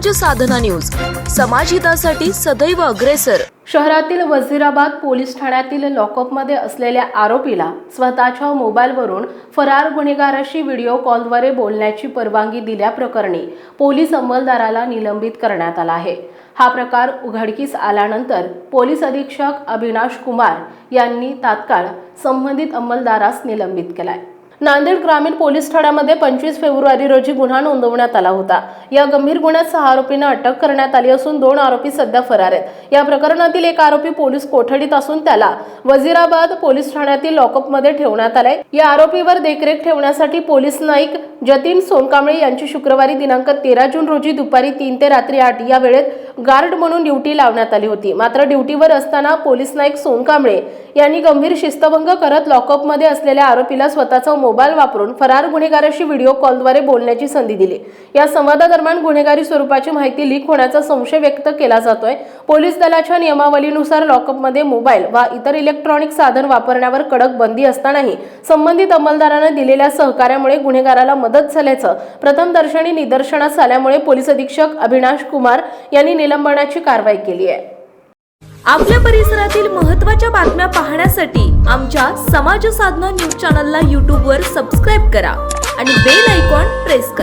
साधना news. समाजहितासाठी सदैव अग्रेसर. शहरातील वझिराबाद पोलीस ठाण्यातील लॉकअपमध्ये असलेल्या आरोपीला स्वतःच्या मोबाईलवरून फरार गुन्हेगाराशी व्हिडिओ कॉलद्वारे बोलण्याची परवानगी दिल्याप्रकरणी पोलीस अंमलदाराला निलंबित करण्यात आला आहे. हा प्रकार उघडकीस आल्यानंतर पोलीस अधीक्षक अविनाश कुमार यांनी तात्काळ संबंधित अंमलदारास निलंबित केलाय. नांदेड ग्रामीण पोलीस ठाण्यामध्ये पंचवीस फेब्रुवारी रोजी गुन्हा नोंदवण्यात आला होता. या गंभीर गुन्ह्यात सहा आरोपींना अटक करण्यात आली असून दोन आरोपी सध्या फरार आहेत. या प्रकरणातील एक आरोपी पोलीस कोठडीत असून त्याला वझिराबाद पोलीस ठाण्यातील लॉकअपमध्ये ठेवण्यात आलाय. या आरोपीवर देखरेख ठेवण्यासाठी पोलीस नाईक जतीन सोनकांबळे यांची शुक्रवारी दिनांक तेरा जून रोजी दुपारी तीन ते रात्री आठ या वेळेत गार्ड म्हणून ड्युटी लावण्यात आली होती. मात्र ड्युटीवर असताना पोलीस नाईक सोनकांबळे यांनी गंभीर शिस्तभंग करत लॉकअपमध्ये असलेल्या आरोपीला स्वतःचा मोबाईल वापरून फरार गुन्हेगाराशी व्हिडिओ कॉलद्वारे बोलण्याची संधी दिली. या संवादादरम्यान गुन्हेगारी स्वरूपाची माहिती लीक होण्याचा संशय व्यक्त केला जातोय. पोलीस दलाच्या नियमावलीनुसार लॉकअपमध्ये मोबाईल वा इतर इलेक्ट्रॉनिक साधन वापरण्यावर कडक बंदी असतानाही संबंधित अंमलदारानं दिलेल्या सहकार्यामुळे गुन्हेगाराला मदत झाल्याचं प्रथमदर्शनी निदर्शनास आल्यामुळे पोलीस अधीक्षक अविनाश कुमार यांनी निलंबनाची कारवाई केली आहे. आपल्या परिसरातील महत्त्वाच्या बातम्या पाहण्यासाठी आमच्या समाज साधना न्यूज चॅनलला यूट्यूबवर सबस्क्राईब करा आणि बेल आयकॉन प्रेस करा.